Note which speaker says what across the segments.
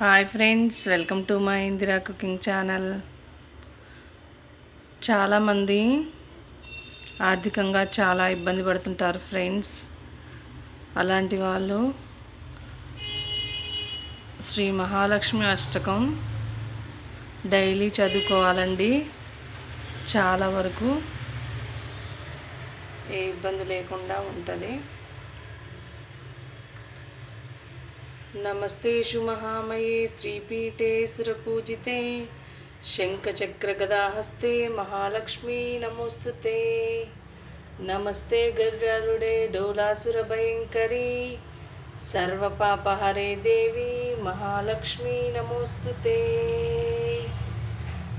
Speaker 1: Hi friends welcome to my Indira cooking channel. చాలామంది ఆర్థికంగా చాలా ఇబ్బంది పడుతుంటారు ఫ్రెండ్స్. అలాంటి వాళ్ళు శ్రీ మహాలక్ష్మి అష్టకం డైలీ చదువుకోవాలండి. చాలా వరకు ఏ ఇబ్బంది లేకుండా ఉంటుంది. నమస్తేషు మహామయే శ్రీపీఠే సురపూజితే శంఖచక్రగదాహస్తే మహాలక్ష్మీ నమోస్తుతే. నమస్తే గరుడే డోలాసురభయంకరీ సర్వపాపహరే దేవి మహాలక్ష్మీ నమోస్తుతే.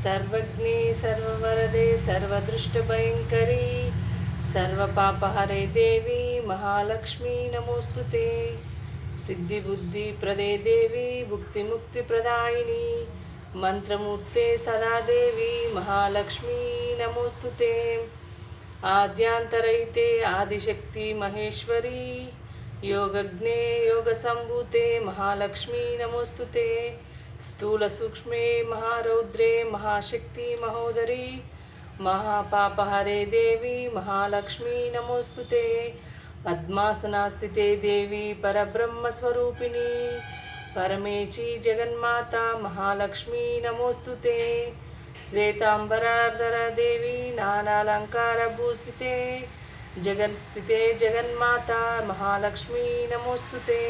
Speaker 1: సర్వజ్ఞే సర్వవరదే సర్వదృష్టభయంకరీ సర్వపాపహరే దేవి మహాలక్ష్మీ నమోస్తుతే. सिद्धिबुद्धिप्रदे देवी भुक्तिमुक्तिप्रदायिनी मंत्रमूर्ते सदा देवी, महालक्ष्मी, नमोऽस्तु ते। आदिशक्ति महेश्वरी, योगज्ञे योगसम्भूते महालक्ष्मी, नमोऽस्तु ते। स्थूलसूक्ष्मे महारौद्रे महाशक्ति महोदरी, महापापहरे देवी, महालक्ष्मी नमोस्तुते ते। పద్మాసనాస్థితే దేవి పరబ్రహ్మస్వరూపిణి. పరమేశీ జగన్మాత మహాలక్ష్మీ నమోస్తుతే శ్వేతాంబరార్ధర దేవి నానాలంకారభూషితే జగన్స్థితే జగన్మాత మహాలక్ష్మీ నమోస్తుతే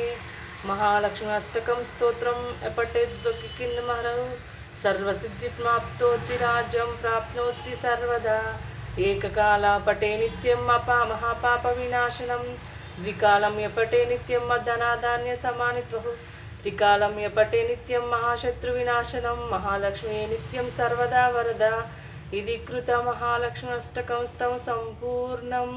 Speaker 1: మహాలక్ష్మి అష్టకం స్తోత్రం ఎపటెద్వకిన్నమహరౌ సర్వసిద్ధిప్మాప్తోతి రాజ్యం ప్రాప్నోతి సర్వదా. ఏకకాల పటే నిత్యం అపా మహాపాప వినాశనం. ద్వికాలం యపటే నిత్యం మధనాధాన్య సమానిత్వ. త్రికాలం యపటే నిత్యం మహాశత్రు వినాశనం. మహాలక్ష్మి నిత్యం సర్వదా వరద. ఇది కృత మహాలక్ష్మి అష్టకం స్తవ సంపూర్ణం.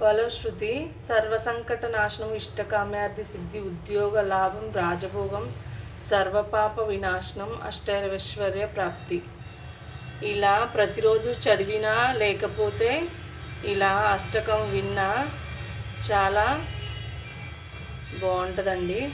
Speaker 1: ఫలశ్రుతి సర్వసంకట నాశనం ఇష్టకామ్యార్థి సిద్ధి ఉద్యోగ లాభం రాజభోగం సర్వపాప వినాశనం అష్టైశ్వర్య ప్రాప్తి. ఇలా ప్రతిరోజు చదివినా లేకపోతే ఇలా అష్టకం విన్నా చాలా బాగుంటుందండి.